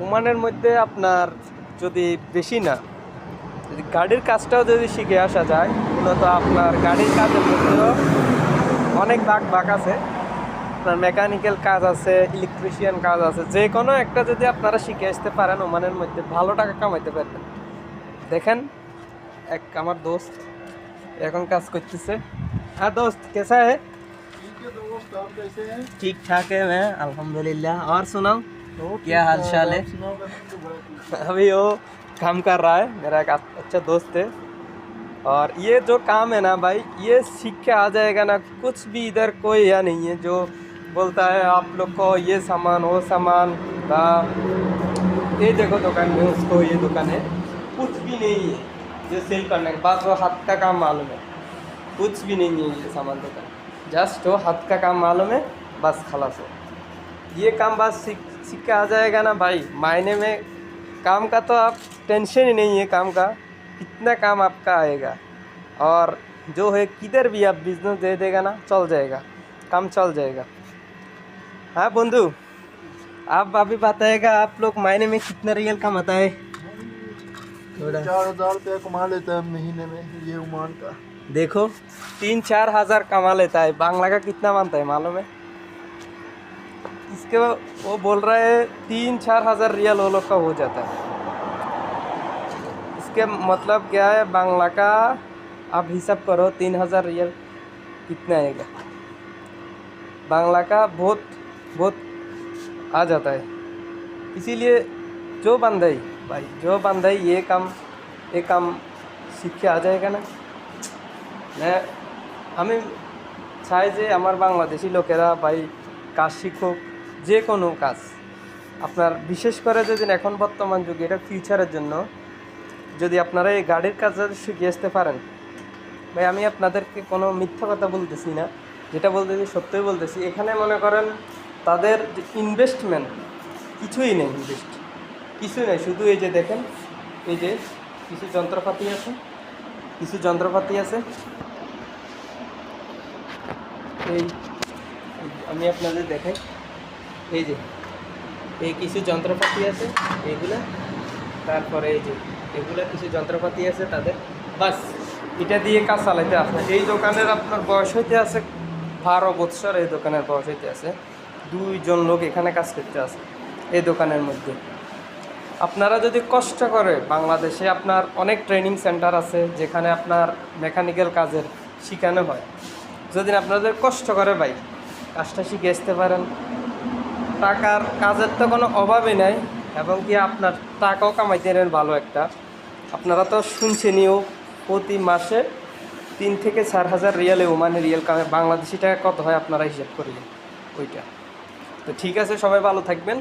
ওমানের মধ্যে আপনার যদি বেশি না যদি গাড়ির কাজটাও যদি শিখে আসা যায় মূলত আপনার গাড়ির কাজের মধ্যেও অনেক ভাগ ভাগ আছে আপনার মেকানিক্যাল কাজ আছে ইলেকট্রিশিয়ান কাজ আছে যে কোনো একটা যদি আপনারা শিখে আসতে পারেন ওমানের মধ্যে ভালো টাকা কামাইতে পারবেন দেখেন এক আমার দোস্ত এখন কাজ করতেছে হ্যাঁ দোস্ত কেসা है ठीक है दोस्त आप कैसे हैं ठीक ठाक है मैं अल्हम्दुलिल्लाह और सुनाओ क्या हाल चाल है? अभी वो काम कर रहा है मेरा एक अच्छा दोस्त है। और ये जो काम है ना भाई ये सीख के आ जाएगा ना कुछ भी इधर कोई या नहीं है जो बोलता है आप लोग को ये सामान वो सामान का ये देखो दुकान में उसको ये दुकान है। कुछ भी नहीं है जो सेल करने के। बाद वो हाथ का काम मालूम है। कुछ भी नहीं है ये सामान दुकान। जस्ट वो हाथ का काम मालूम है बस खलास हो। ये काम बस सीख सीख के आ जाएगा ना भाई। मायने में काम का तो आप टेंशन ही नहीं है काम का कितना काम आपका आएगा। और जो है किधर भी आप बिज़नेस दे देगा ना चल जाएगा काम चल जाएगा। हाँ बंधु आप अभी बताएगा आप लोग मायने में कितना रियल कमाता है चार हज़ार रुपया कमा लेता है महीने में ये उमान का। देखो तीन चार हज़ार कमा लेता है बांग्ला का कितना मानता है मालूम है? इसके वो- वो बोल रहा है तीन चार हजार रियल वो लोग का हो जाता है इसके मतलब क्या है बांग्ला का आप हिसाब करो तीन हजार रियल कितना आएगा बांग्ला का बहुत बहुत आ जाता है इसीलिए जो बंदाई भाई जो बंदाई ये काम ये काम सीख के आ जाएगा ना मैं আমি চাই যে আমার বাংলাদেশি লোকেরা ভাই কাজ শিখুক যে কোনো কাজ। আপনার বিশেষ করে যদি এখন বর্তমান যুগে এটা ফিউচারের জন্য, যদি আপনারা এই গাড়ির কাজ যদি শিখে আসতে পারেন। ভাই, আমি আপনাদেরকে কোনো মিথ্যা কথা বলতেছি না। যেটা বলতেছি, সত্যই বলতেছি। এখানে মনে করেন, তাদের যে ইনভেস্টমেন্ট কিছুই নেই ইনভেস্ট কিছুই নেই। শুধু এই যে দেখেন, এই যে কিছু যন্ত্রপাতি আছে, কিছু যন্ত্রপাতি আছে। এই, আমি আপনাদের দেখাই। এই যে, এই কিছু যন্ত্রপাতি আছে, এইগুলা। তারপরে এই যে, এগুলা কিছু যন্ত্রপাতি আছে তাদের। বাস, এটা দিয়ে কাজ চালাইতে আসে এই দোকানের আপনার বয়স হইতে আছে, বারো বৎসর এই দোকানের বয়স হইতে আছে। দুইজন লোক এখানে কাজ করতে আছে, এই দোকানের মধ্যে। আপনারা যদি কষ্ট করে, বাংলাদেশে আপনার অনেক ট্রেনিং সেন্টার আছে, যেখানে আপনার মেকানিক্যাল কাজের শেখানো হয়। যদি আপনাদের কষ্ট করে ভাই, কাজটা শিখে আসতে পারেন। টাকার কাজের তো কোনো অভাবই নাই, এবং কি আপনার টাকাও কামাইতে নেন ভালো একটা। আপনারা তো শুনছেনিও প্রতি মাসে তিন থেকে চার হাজার রিয়ালে ওমানে রিয়েল কামে বাংলাদেশি টাকা কত হয় আপনারা হিসাব করবেন ওইটা। তো ঠিক আছে, সবাই ভালো থাকবেন।